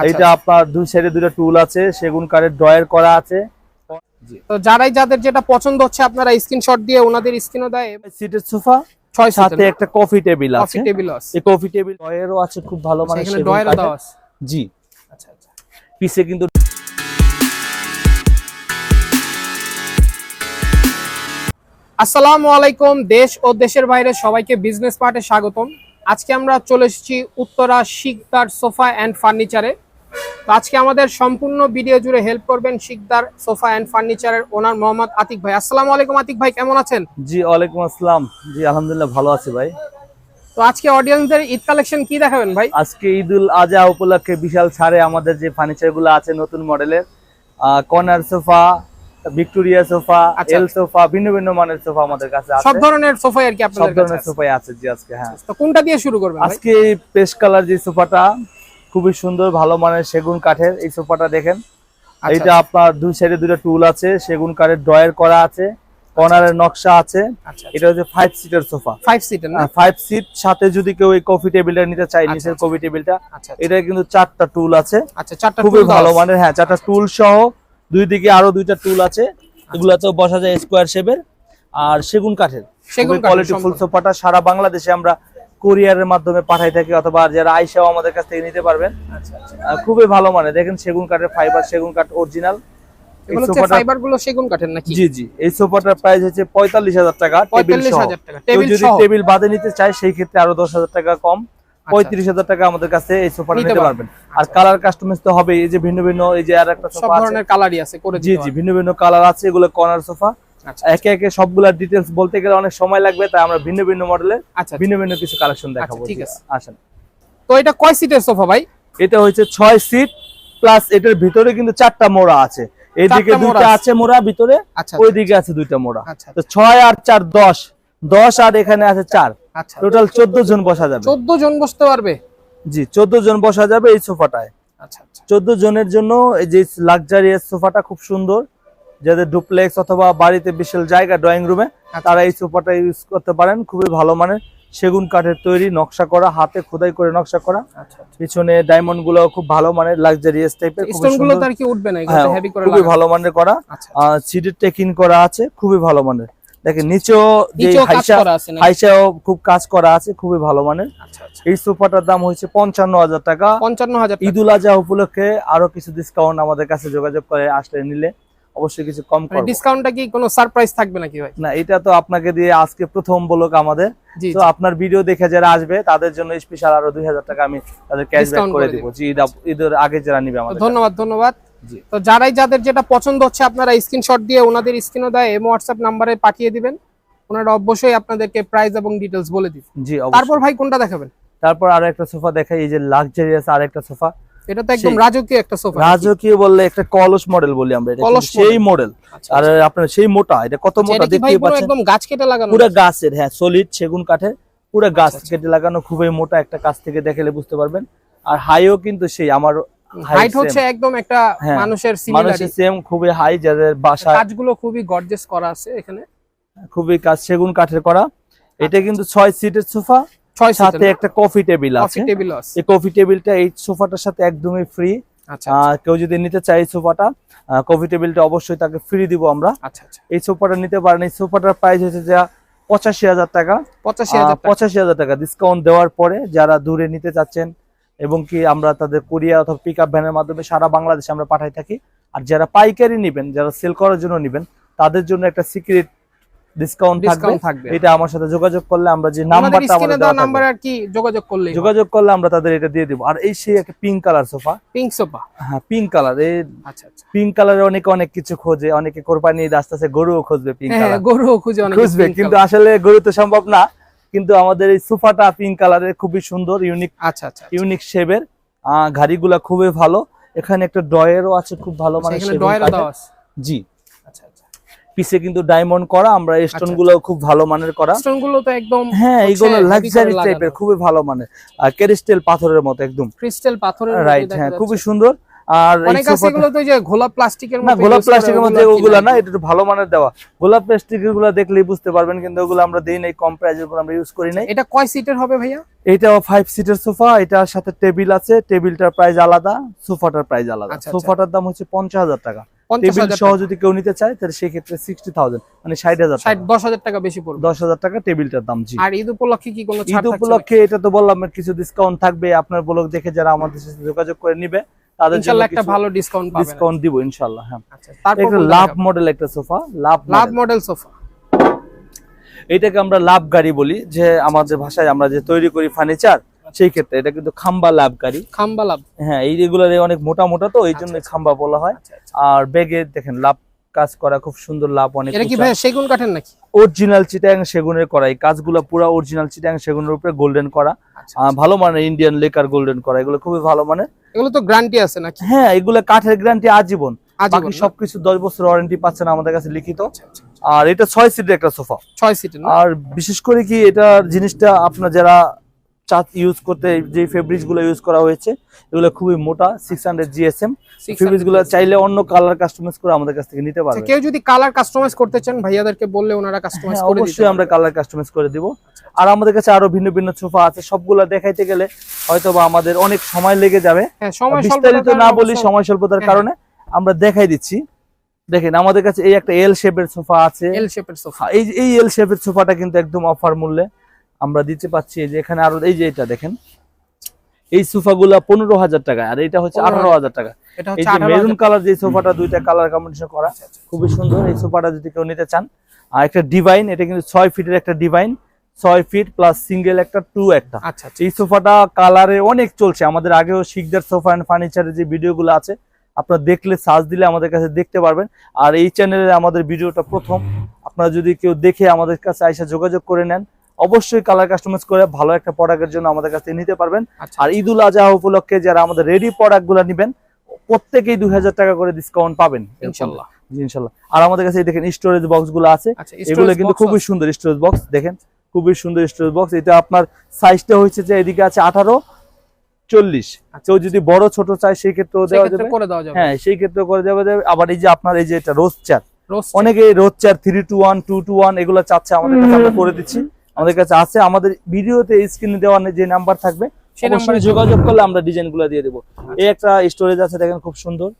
আচ্ছা, এটা আপনার দুই সাইডে দুটো টুল আছে সেগুন কাঠের ড্রয়ার করা আছে। তো যারাই যাদের যেটা পছন্দ হচ্ছে আপনারা স্ক্রিনশট দিয়ে ওনাদের স্ক্রিনও দেয়। সিটের সোফা ছয় সাথে একটা কফি টেবিল কফি আছে টেবিল আছে। এই কফি টেবিল ড্রয়ারও আছে খুব ভালো মানে এখানে ডয়ারও দেওয়া আছে। জি। আচ্ছা আচ্ছা। পিছে কিন্তু আসসালামু আলাইকুম দেশ ও দেশের বাইরে সবাইকে বিজনেস পার্টে স্বাগতম। আজকে আমরা চলে এসেছি উত্তরা শিকদার সোফা অ্যান্ড ফার্নিচারে তো আজকে আমাদের সম্পূর্ণ ভিডিও জুড়ে হেল্প করবেন শিকদার সোফা অ্যান্ড ফার্নিচারের ওনার মোহাম্মদ আতিক ভাই। আসসালামু আলাইকুম আতিক ভাই কেমন আছেন? জি ওয়ালাইকুম আসসালাম। জি আলহামদুলিল্লাহ ভালো আছি ভাই। তো আজকে অডিয়েন্সদের ঈদ কালেকশন কি দেখাবেন ভাই? আজকে ঈদুল আজহা উপলক্ষে বিশাল ছাড়ে আমাদের যে ফার্নিচারগুলো আছে নতুন মডেলের কর্নার সোফা ভিক্টোরিয়া সোফা আচ্ছা। এল সোফা ভিন্ন ভিন্ন মানের সোফা আমাদের কাছে আছে। সব ধরনের সোফাই আর কি সব আপনাদের কাছে ধরনের আছে। সোফাই আছে জি আজকে হ্যাঁ। তো কোনটা দিয়ে শুরু করবেন আজকে পেস্ট কালার যে সোফাটা খুবই সুন্দর ভালো মানের সেগুন কাঠের এই সোফাটা দেখেন। আচ্ছা, এটা আপনার দুই সাইডে দুটো টুল আছে সেগুন কাঠের ড্রয়ার করা আছে কর্নারের নকশা আছে। আচ্ছা এটা হচ্ছে ফাইভ সিটার সোফা। ফাইভ সিটের না? ফাইভ সিট সাথে যদি কেউ এই কফি টেবিলটা নিতে চায় আচ্ছা, নিচের আচ্ছা। কফি টেবিলটা আচ্ছা এটা কিন্তু চারটা টুল আছে। আচ্ছা চারটা খুবই ভালো। মানের হ্যাঁ চারটা টুল সহ দুই দিকে আরও দুইটা টুল আছে। এগুলাতেও বসা যায় স্কোয়ার শেপের আর সেগুন কাঠের। সেগুন কোয়ালিটি ফুল সোফাটা সারা বাংলাদেশে আমরা কোরিয়ারের মাধ্যমে পাঠাই থাকি অথবা যারা আইসাও আমাদের কাছ থেকে নিতে পারবেন। আচ্ছা আচ্ছা। খুবই ভালো মানে দেখেন সেগুন কাঠের ফাইবার সেগুন কাঠ অরিজিনাল টেবিল বাদে নিতে চায় সেই ক্ষেত্রে আরও দশ হাজার টাকা কম। পঁয়ত্রিশ হাজার টাকা আমাদের কাছে এই নিতে পারবেন। আর কালার কাস্টমাইজ তো হবে এই যে ভিন্ন ভিন্ন এই যে আর একটা সোফা আছে। ধরনের কালারই আছে জি জি ভিন্ন ভিন্ন কালার আছে। এগুলো কর্নার সোফা আচ্ছা একে একে সবগুলা ডিটেলস বলতে গেলে অনেক সময় লাগবে তাই আমরা ভিন্ন ভিন্ন মডেলের আচ্ছা ভিন্ন ভিন্ন কিছু কালেকশন দেখাবো ঠিক আছে। আসেন। তো এটা কয় সিটের সোফা ভাই? এটা হচ্ছে ছয় সিট প্লাস এটার ভিতরে কিন্তু চারটা মোড়া আছে। এইদিকে দুইটা আছে। মোড়া ভিতরে আচ্ছা ওই দিকে আছে দুইটা মোড়া। আচ্ছা তো ছয় আর চার দশ। দশ আর এখানে আছে চার। আচ্ছা টোটাল চোদ্দ জন বসা যাবে। চোদ্দ জন বসতে পারবে? জি চোদ্দ জন বসা যাবে এই সোফাটায় আচ্ছা আচ্ছা। চোদ্দ জনের জন্য এই যে লাক্সারিয়াস সোফাটা খুব সুন্দর। যাদের ডুপ্লেক্স অথবা বাড়িতে বিশাল জায়গা ড্রয়িং রুমে আচ্ছা। তারা এই সোফাটা ইউজ করতে পারেন। খুবই ভালো মানের সেগুন কাঠের তৈরি নকশা করা হাতে খোদাই করে নকশা করা। আচ্ছা পিছনে ডায়মন্ডগুলো খুব ভালো মানের লাক্সারিয়াস টাইপের খুবই হ্যাঁ, হেভি করে খুবই ভালো মানের করা। আচ্ছা সিটের টেকিং করা আছে খুবই ভালো মানের। দেখেন নিচেও যে? হাইসাও খুব কাজ করা আছে খুবই ভালো মানের। আচ্ছা আচ্ছা। এই সোফাটার দাম হয়েছে পঞ্চান্ন হাজার টাকা। পঞ্চান্ন হাজার। ঈদুল আজহা উপলক্ষে আরও কিছু ডিসকাউন্ট আমাদের কাছে যোগাযোগ করে আসলে নিলে। অবশ্যই কিছু কম মানে করব। ডিসকাউন্টটা কি কোনো সারপ্রাইজ থাকবে নাকি ভাই? না এটা তো আপনাকে দিয়ে আজকে প্রথম বলক আমাদের। তো আপনার ভিডিও দেখে যারা আসবে তাদের জন্য স্পেশাল আরও দুই হাজার টাকা আমি তাদের ক্যাশব্যাক করে দিব। জি ঈদ ঈদের আগে যারা নিবে আমাদের ধন্যবাদ ধন্যবাদ। জি। তো যারাই যাদের যেটা পছন্দ হচ্ছে আপনারা স্ক্রিনশট দিয়ে ওনাদের স্ক্রিনও দেয় এমো হোয়াটসঅ্যাপ নাম্বারে পাঠিয়ে দিবেন। ওনারা অবশ্যই আপনাদেরকে প্রাইস এবং ডিটেইলস বলে দিবেন জি তারপর তারপর ভাই কোনটা দেখাবেন? তারপর আরও একটা সোফা দেখাই এই যে লাক্সারিয়াস আর একটা সোফা। এটা তো একদম রাজকীয় একটা সোফা রাজকীয় বললে একটা কলস মডেল বলি আমরা এটা সেই মডেল আচ্ছা, আর আপনার সেই মোটা এটা কত মোটা ভাই দেখতেই পুরো পাচ্ছেন? একদম গাছ কেটে লাগানো পুরো গাছের হ্যাঁ সলিড সেগুন কাঠের পুরো গাছ আচ্ছা, কেটে লাগানো খুবই মোটা একটা কাছ থেকে দেখলে বুঝতে পারবেন। আর হাইও কিন্তু সেই আমার হাইট হচ্ছে একদম একটা হ্যাঁ, মানুষের সিমিলারি মানুষের সেম খুবই হাই যাদের বাসা কাজগুলো খুবই গর্জেস করা আছে এখানে। খুবই কাজ সেগুন কাঠের করা। এটা কিন্তু ছয় সিটের সোফা সাথে একটা কফি টেবিল আছে। এই কফি টেবিলটা এই সোফাটার সাথে একদমই ফ্রি আচ্ছা কেউ যদি নিতে চায় সোফাটা কফি টেবিলটা অবশ্যই তাকে ফ্রি দিব আমরা। আচ্ছা আচ্ছা। এই সোফাটা নিতে পারেন। এই সোফাটার প্রাইস হচ্ছে যা পঁচাশি হাজার টাকা। পঁচাশি হাজার টাকা। পঁচাশি হাজার টাকা ডিসকাউন্ট দেওয়ার পরে যারা দূরে নিতে চাচ্ছেন এবং কি আমরা তাদের কুরিয়া অথবা পিক আপ ভ্যানের মাধ্যমে সারা বাংলাদেশে আমরা পাঠাই থাকি আর যারা পাইকারি নেবেন যারা সেল করার জন্য নেবেন তাদের জন্য একটা সিক্রেট ডিসকাউন্ট থাকবে। এটা আমার সাথে যোগাযোগ করলে আমরা যে নাম্বারটা আমাদের দেওয়া দেওয়া নাম্বার আর কি যোগাযোগ করলেই যোগাযোগ করলে আমরা তাদের এটা দিয়ে দিব। আর এই সেই একটা pink colour sofa pink sofa হ্যাঁ পিঙ্ক কালার এই আচ্ছা আচ্ছা। পিঙ্ক কালারে অনেকে অনেক কিছু খোঁজে। অনেকে কোরবানি আস্তে আস্তে গরুও খুঁজবে পিঙ্ক হ্যাঁ কালার গরু খুঁজে অনেক খুঁজবে কিন্তু আসলে গরু তো সম্ভব না। কিন্তু আমাদের এই সোফাটা পিঙ্ক কালারের খুবই সুন্দর ইউনিক আচ্ছা আচ্ছা ইউনিক শেপের ঘাড়িগুলা খুবই ভালো। এখানে একটা ড্রয়ারও আছে খুব ভালো আচ্ছা, মানে ডয়ারও জি আচ্ছা আচ্ছা পিছে কিন্তু ডায়মন্ড করা আমরা স্টোনগুলো খুব ভালো মানের করা। স্টোনগুলো তো একদম হ্যাঁ এইগুলো লাক্সারি টাইপের খুবই ভালো মানের। আর ক্যারিস্টেল পাথরের মতো একদম। ক্রিস্টাল পাথরের রাইট হ্যাঁ খুবই সুন্দর। আর অনেক আছে এগুলো তো যে ঘোলা প্লাস্টিকের না মতো গোলাপ use করে, প্লাস্টিকের মধ্যে ওগুলো? না এটা একটু ভালো মানের দেওয়া। প্লাস্টিকেরগুলো দেখলেই বুঝতে পারবেন কিন্তু ওগুলো আমরা দেই নাই কম প্রাইজের উপর আমরা ইউজ করি নাই। এটা কয় সিটের হবে ভাইয়া? সিটের সোফা এটার সাথে টেবিল আছে টেবিলটার প্রাইস আলাদা সোফাটার প্রাইস আলাদা। আচ্ছা, আচ্ছা। সোফাটার দাম হচ্ছে পঞ্চাশ হাজার টাকা। পঞ্চাশ টেবিল সহ যদি কেউ নিতে চায় তাহলে সেক্ষেত্রে সিক্সটি থাউজেন্ড মানে ষাট হাজার ষাট টাকা দশ হাজার টাকা বেশি পড়বে। দশ হাজার টাকা টেবিলটার দাম জি। আর ঈদ উপলক্ষে কি কোনো ছাড় ঈদ উপলক্ষে এটা তো বললাম কিছু ডিসকাউন্ট থাকবে। আপনার ব্লগ দেখে যারা আমাদের সাথে যোগাযোগ করে নিবে তাদের জন্য একটা ভালো ডিসকাউন্ট পাবেন। ডিসকাউন্ট দিব ইনশাআল্লাহ হ্যাঁ। আচ্ছা তারপর লাভ মডেল একটা sofa love love model sofa এটাকে আমরা লাভ গাড়ি বলি যে আমাদের ভাষায় আমরা যে তৈরি করি ফার্নিচার সেই ক্ষেত্রে এটা কিন্তু খাম্বা লাভ গাড়ি খাম্বা লাভ। হ্যাঁ এই এগুলো অনেক মোটা মোটা তো এই জন্য খাম্বা বলা হয়। আচ্ছা আচ্ছা। আর ব্যাগে দেখেন লাভ কাজ করা খুব সুন্দর লাভ অনেক এটা কি সেগুন কাঠের নাকি? অরিজিনাল চিটাং সেগুনের করা এই কাজগুলো পুরো অরিজিনাল চিটাং সেগুনের উপরে গোল্ডেন করা। আচ্ছা ভালো মানের ইন্ডিয়ান লেকার গোল্ডেন করা এগুলো খুবই ভালো মানের। এগুলো তো গ্যারান্টি আছে নাকি? হ্যাঁ এগুলো কাঠের গ্যারান্টি আজীবন। বাকি সবকিছু দশ বছর ওয়ারেন্টি পাচ্ছেন আমাদের কাছে লিখিত। আচ্ছা, আচ্ছা। আর এটা ছয় সিটের একটা সোফা। ছয় সিটের আর বিশেষ করে কি এটার জিনিসটা আপনার যারা চাত ইউজ করতে যে ফেব্রিক্সগুলো ইউজ করা হয়েছে এগুলো খুবই মোটা সিক্স হান্ড্রেড জিএসএম 600 চাইলে অন্য কালার কাস্টমাইজ করে আমাদের কাছ থেকে নিতে আচ্ছা, পারবে কেউ যদি কালার কাস্টমাইজ করতে চান ভাইয়াদেরকে বললে ওনারা কাস্টমাইজ হ্যাঁ, করে অবশ্যই আমরা কালার কাস্টমাইজ করে দিব। আর আমাদের কাছে আরও ভিন্ন ভিন্ন সোফা আছে সবগুলা দেখাইতে গেলে হয়তো বা আমাদের অনেক সময় লেগে যাবে। হ্যাঁ বিস্তারিত না বলি সময় স্বল্পতার হ্যাঁ। কারণে আমরা দেখাই দিচ্ছি। দেখেন আমাদের কাছে এই একটা এল শেপের সোফা আছে। এল শেপের সোফা। এই এই এল শেপের সোফাটা কিন্তু একদম অফার মূল্যে। আমরা দিতে পাচ্ছি এই যে এখানে আরও এই যে এটা দেখেন। এই সোফা সোফাগুলা পনেরো হাজার টাকা আর এটা হচ্ছে আঠারো হাজার টাকা। এই যে মেরুন কালার যে সোফাটা দুইটা কালার কম্বিনেশন করা খুবই সুন্দর। এই সোফাটা যদি কেউ নিতে চান আর একটা ডিভাইন এটা কিন্তু ছয় ফিটের একটা ডিভাইন ছয় ফিট প্লাস সিঙ্গেল একটা টু একটা। আচ্ছা আচ্ছা এই সোফাটা কালারে অনেক চলছে। আমাদের আগেও শিকদার সোফা এন্ড ফার্নিচারের যে ভিডিওগুলো আছে আপনারা দেখলে সার্চ দিলে আমাদের কাছে দেখতে পারবেন। আর এই চ্যানেলে আমাদের ভিডিওটা প্রথম। আপনারা যদি কেউ দেখে আমাদের কাছে আইসা যোগাযোগ করে নেন অবশ্যই কালার কাস্টমাইজ করে ভালো একটা প্রোডাক্টের জন্য আমাদের কাছে নিতে পারবেন। আচ্ছা। আর ঈদুল আজহা উপলক্ষে যারা আমাদের রেডি প্রোডাক্টগুলো নিবেন প্রত্যেকেই দুই হাজার টাকা করে ডিসকাউন্ট পাবেন। ইনশাল্লাহ। আর আমাদের কাছে এই দেখেন স্টোরেজ বক্স আছে। আচ্ছা এগুলো কিন্তু খুবই সুন্দর স্টোরেজ বক্স দেখেন। খুবই সুন্দর স্টোরেজ বক্স এটা আপনার সাইজটা হয়েছে যে এদিকে আছে আঠারো চল্লিশ। কেউ যদি বড় ছোট চায় সেই ক্ষেত্রেও দেওয়া যাবে। হ্যাঁ সেই ক্ষেত্রে করে দেওয়া যাবে। আবার এই যে আপনার এই যে এটা রোজ Roast অনেকে rose chair three two one two two one এগুলো চাচ্ছে আমাদের কাছে আমরা করে দিচ্ছি। আমাদের কাছে আছে আমাদের ভিডিওতে স্ক্রিনে দেওয়া যে নাম্বার থাকবে অবশ্যই নাম্বারে যোগাযোগ করলে আমরা ডিজাইনগুলো দিয়ে দেবো। এই একটা স্টোরেজ আছে দেখেন খুব সুন্দর।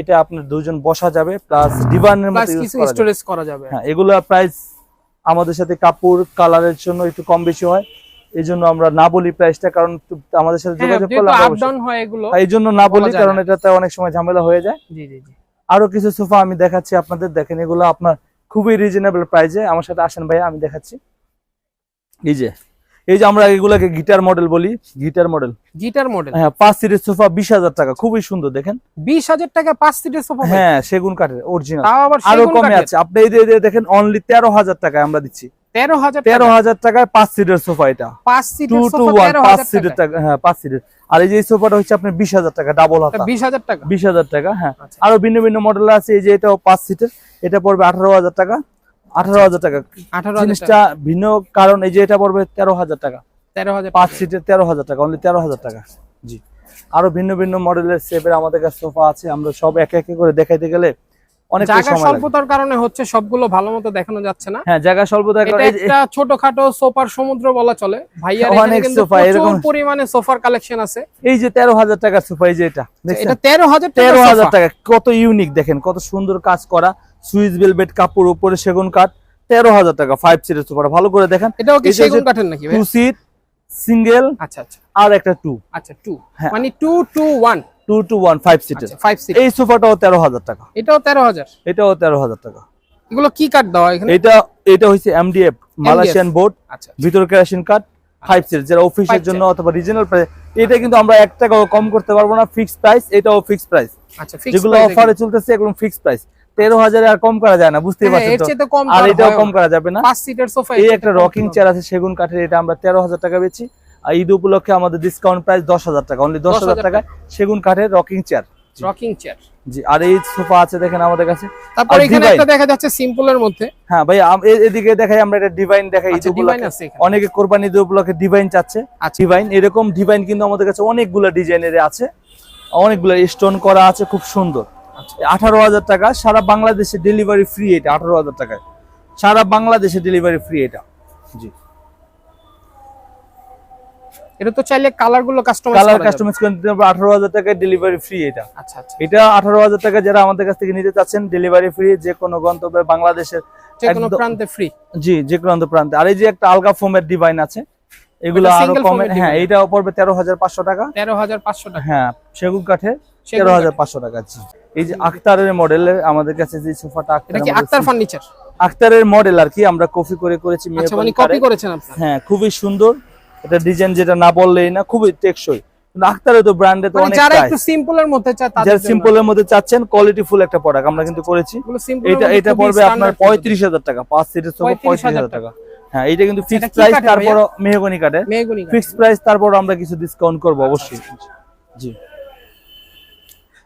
এটা আপনার দুজন বসা যাবে প্লাস ডিভানের মতো ইউজ করা যাবে। স্টোরেজ করা যাবে। হ্যাঁ এগুলো প্রাইস আমাদের সাথে কাপড় কালারের জন্য একটু কম বেশি হয়। এই জন্য আমরা না বলি প্রাইসটা কারণ আমাদের সাথে হ্যাঁ যোগাযোগ করলে হয় এগুলো হ্যাঁ, এই জন্য না বলি কারণ এটাতে অনেক সময় ঝামেলা হয়ে যায়। জি জি জি। আরও কিছু সোফা আমি দেখাচ্ছি আপনাদের দেখেন এগুলো আপনার খুবই রিজনেবল প্রাইসে আমার সাথে আসেন ভাইয়া আমি দেখাচ্ছি। এই যে এই যে আমরা এগুলাকে গিটার মডেল বলি গিটার মডেল গিটার মডেল হ্যাঁ পাঁচ সিটের সোফা বিশ হাজার টাকা খুবই সুন্দর দেখেন। বিশ হাজার টাকা পাঁচ সিটের সোফা হ্যাঁ সেগুন কাঠের অরিজিনাল আরও কমে আছে। আপনি এই যে- দেখেন অনলি তেরো হাজার টাকায় আমরা দিচ্ছি। তেরো হাজার তেরো হাজার টাকায় পাঁচ সিটের সোফা এটা। পাঁচ টু সিটের টু ওয়ান পাঁচ সিটের টাকা টাকা। হ্যাঁ পাঁচ সিটের আর এই যে সোফাটা হচ্ছে আপনার বিশ হাজার টাকা ডাবল হাতা। বিশ হাজার টাকা। বিশ হাজার টাকা হ্যাঁ। আচ্ছা। আরও ভিন্ন ভিন্ন মডেল আছে এই যে এটাও পাঁচ সিটের এটা পড়বে আঠারো হাজার টাকা। আঠারো হাজার টাকা। আঠারো জিনিসটা ভিন্ন কারণ এই যে এটা পড়বে তেরো হাজার টাকা। তেরো হাজার পাঁচ সিটের তেরো হাজার টাকা অনলি তেরো হাজার টাকা। জি। আরও ভিন্ন ভিন্ন মডেলের সেপের আমাদের কাছে সোফা আছে। আমরা সব একে একে করে দেখাইতে গেলে অনেক জায়গা স্বল্পতার কারণে হচ্ছে সবগুলো ভালো মতো দেখানো যাচ্ছে না। হ্যাঁ জায়গা স্বল্পতার কারণে একটা ছোটখাটো সোফার সমুদ্র বলা চলে। ভাইয়ার অনেক সোফা, এরকম- পরিমাণে সোফার কালেকশন আছে। এই যে তেরো হাজার টাকার সোফা এই যে এটা এটা তেরো হাজার তেরো টাকা হাজার টাকা কত ইউনিক দেখেন কত সুন্দর কাজ করা। সুইস ভেলভেট কাপড় উপরে সেগুন কাঠ তেরো হাজার টাকা ফাইভ সিটের সোফাটা ভালো করে দেখেন। এটাও কি সেগুন কাঠের নাকি টু সিট সিঙ্গেল আচ্ছা আচ্ছা। আর একটা টু আচ্ছা টু হ্যাঁ। মানে two two one two two one five সিটের এই সোফাটাও তেরো হাজার টাকা। এটাও তেরো হাজার? এটাও তেরো হাজার টাকা। এগুলো কি কাঠ দেওয়া এখানে? এটা এটা হচ্ছে এমডিএফ মালয়েশিয়ান বোর্ড ভিতর কেরাসিন কাঠ ফাইভ সিট যেটা অফিসের জন্য অথবা রিজনাল প্রাইস এটা কিন্তু আমরা এক টাকাও কম করতে পারব না ফিক্স প্রাইস এটাও ফিক্স প্রাইস আচ্ছা fixed যেগুলো অফারে চলতেছে একদম ফিক্স প্রাইস তেরো হাজারে আর কম করা যায় না এগুলো। হ্যাঁ, পারছেন আর এটাও কম করা যাবে না। এই একটা রকিং চেয়ার আছে সেগুন কাঠের এটা আমরা তেরো হাজার টাকা বেচি। ঈদ উপলক্ষে আমাদের ডিসকাউন্ট প্রাইস দশ হাজার টাকা। অনলি দশ হাজার 10,000 টাকায় সেগুন কাঠের রকিং চেয়ার রকিং চেয়ার জি আর এই সোফা আছে দেখেন আমাদের কাছে। তারপর এখানে একটা দেখা যাচ্ছে সিম্পলের মধ্যে। হ্যাঁ ভাই এদিকে দেখাই আমরা এটা ডিভাইন দেখাই ঈদ আচ্ছা উপলক্ষে। অনেকে কোরবানি ঈদ উপলক্ষে ডিভাইন চাচ্ছে। আচ্ছা। ডিভাইন এরকম ডিভাইন কিন্তু আমাদের কাছে অনেকগুলো ডিজাইনের আছে। অনেকগুলো স্টোন করা আছে খুব সুন্দর। আচ্ছা। আঠারো হাজার টাকা সারা বাংলাদেশে ডেলিভারি ফ্রি এটা আঠারো হাজার টাকায়। সারা বাংলাদেশে ডেলিভারি ফ্রি এটা। জি। এটা তো চাইলে কালারগুলো কাস্টমাইজ কালার কাস্টমাইজ করে দিতে পারব আঠারো হাজার টাকায় ডেলিভারি ফ্রি এটা। আচ্ছা আচ্ছা। এটা আঠারো হাজার টাকা যারা আমাদের কাছ থেকে নিতে চাচ্ছেন ডেলিভারি ফ্রি যে কোনো গন্তব্যে বাংলাদেশের যে কোনো প্রান্তে ফ্রি জি যে কোনো প্রান্তে আর এই যে একটা আলগা ফোমের ডিভাইন আছে এগুলো আরও কমে হ্যাঁ পড়বে পাঁচশো টাকা। টাকা। হ্যাঁ সেগুন হাজার পাঁচশো টাকা জি। এই যে মডেলের আমাদের কাছে যে সোফাটা এটা কি আক্তার ফার্নিচার আখতারের মডেল আর কি আমরা কপি করে করেছি আচ্ছা মানে কপি। করেছেন হ্যাঁ খুবই সুন্দর। এটা ডিজাইন যেটা না বললেই না খুবই টেকসই। কিন্তু আখতারের তো ব্র্যান্ডে তো মানে অনেক যারা একটু সিম্পলের মধ্যে চায় যারা সিম্পলের মধ্যে চাচ্ছেন কোয়ালিটি ফুল একটা প্রোডাক্ট আমরা কিন্তু করেছি। এগুলো simple এর এটা এটা পড়বে আপনার standard পঁয়ত্রিশ হাজার টাকা পাঁচ সিটের সোফা 35,000 টাকা। হ্যাঁ এটা কিন্তু ফিক্সড প্রাইস তারপর মেহগনি কাটে ফিক্সড প্রাইস তারপর আমরা কিছু ডিসকাউন্ট করব অবশ্যই। জি।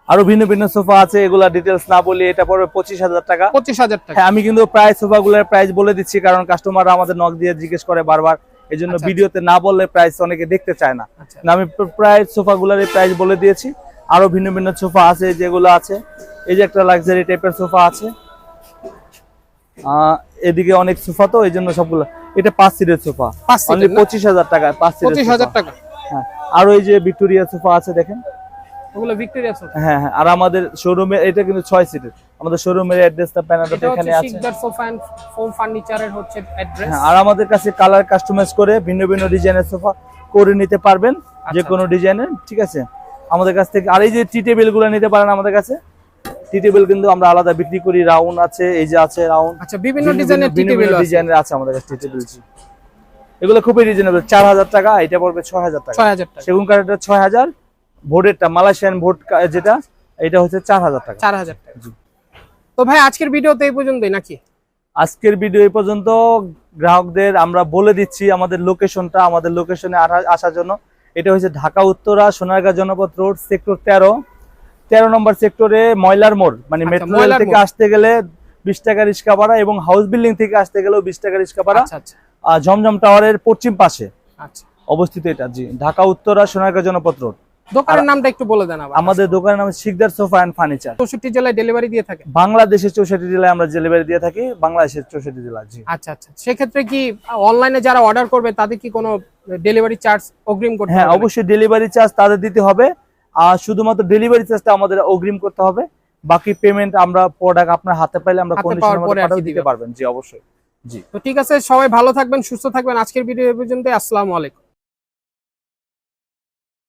আরও ভিন্ন ভিন্ন সোফা আছে এগুলা ডিটেলস না বলি এটা পড়বে পঁচিশ হাজার টাকা। পঁচিশ হাজার টাকা। হ্যাঁ আমি কিন্তু প্রায় সোফা গুলোর প্রাইস বলে দিচ্ছি কারণ কাস্টমাররা আমাদের নক দিয়ে জিজ্ঞেস করে বারবার। এই জন্য আচ্ছা, ভিডিওতে না বললে প্রাইস অনেকে দেখতে চায় না। আচ্ছা। আমি প্রায় সোফা গুলার প্রাইস বলে দিয়েছি। আরও ভিন্ন ভিন্ন সোফা আছে যেগুলো আছে। এই যে একটা লাক্সারি টাইপের সোফা আছে। আহ, এদিকে অনেক সোফা তো এই জন্য সবগুলো। এটা পাঁচ সিটের সোফা। অনলি পঁচিশ হাজার টাকা পাঁচ সিটের টাকা। হ্যাঁ। আর এই যে ভিক্টোরিয়া সোফা আছে দেখেন। ওগুলো ভিক্টোরিয়া সোফা হ্যাঁ হ্যাঁ আর আমাদের শোরুমে এটা কিন্তু ছয় সিটের আমাদের শোরুমের অ্যাড্রেসটা প্যানাডাতে এখানে আছে। শিকদার সোফা এন্ড হোম ফার্নিচারের হচ্ছে অ্যাড্রেস আর আমাদের কাছে কালার কাস্টমাইজ করে ভিন্ন ভিন্ন ডিজাইনের সোফা করে নিতে পারবেন যে আচ্ছা, কোনো ডিজাইনের ঠিক আছে? আমাদের কাছ থেকে আর এই যে টি টেবিলগুলো নিতে পারেন আমাদের কাছে। টি টেবিল কিন্তু আমরা আলাদা বিক্রি করি রাউন্ড আছে এই যে আছে রাউন্ড আচ্ছা বিভিন্ন ডিজাইনের টি টেবিল ডিজাইনের আছে। আমাদের কাছে টি টেবিল এগুলো খুবই রিজনেবল চার হাজার টাকা এটা পড়বে ছয় হাজার টাকা। ছয় হাজার টাকা। সেগুন ছয় হাজার ভোটেরটা মালয়েশিয়ান ভোট যেটা এটা হচ্ছে চার হাজার টাকা। চার হাজার টাকা। জি। তো ভাই আজকের ভিডিওতে এই পর্যন্তই নাকি? আজকের ভিডিও এই পর্যন্ত। গ্রাহকদের আমরা বলে দিচ্ছি আমাদের লোকেশনটা আমাদের লোকেশনে আসার জন্য। এটা হচ্ছে ঢাকা উত্তরা সোনারগাঁ জনপথ রোড সেক্টর তেরো। তেরো নম্বর সেক্টরে ময়লার মোড় মানে আচ্ছা, মেট্রো রেল থেকে আসতে গেলে বিশ টাকা রিক্সা ভাড়া এবং হাউস বিল্ডিং থেকে আসতে গেলেও বিশ টাকা রিক্সা ভাড়া। আচ্ছা আচ্ছা। জমজম টাওয়ারের পশ্চিম পাশে আচ্ছা। অবস্থিত এটা জি। ঢাকা উত্তরা সোনারগাঁ জনপথ রোড। দোকানের নামটা একটু বলে দেন আমাদের দোকানের নাম শিকদার সোফা অ্যান্ড ফার্নিচার। চৌষট্টি জেলায় ডেলিভারি দিয়ে থাকে? বাংলাদেশের চৌষট্টি জেলায় আমরা ডেলিভারি দিয়ে থাকি বাংলাদেশের চৌষট্টি জেলা জি। আচ্ছা আচ্ছা। সেক্ষেত্রে কি অনলাইনে যারা অর্ডার করবে তাদের কি কোনো ডেলিভারি চার্জ অগ্রিম করতে হ্যাঁ অবশ্যই ডেলিভারি চার্জ তাদের দিতে হবে। আর শুধুমাত্র ডেলিভারি চার্জটা আমাদের অগ্রিম করতে হবে। বাকি পেমেন্ট আমরা প্রোডাক্ট আপনার হাতে পাইলে আমরা কন্ডিশনের মধ্যে পাঠিয়ে দিতে পারবেন। জি অবশ্যই। জি। তো ঠিক আছে সবাই ভালো থাকবেন সুস্থ থাকবেন। আজকের ভিডিও পর্যন্ত আসসালামু আলাইকুম।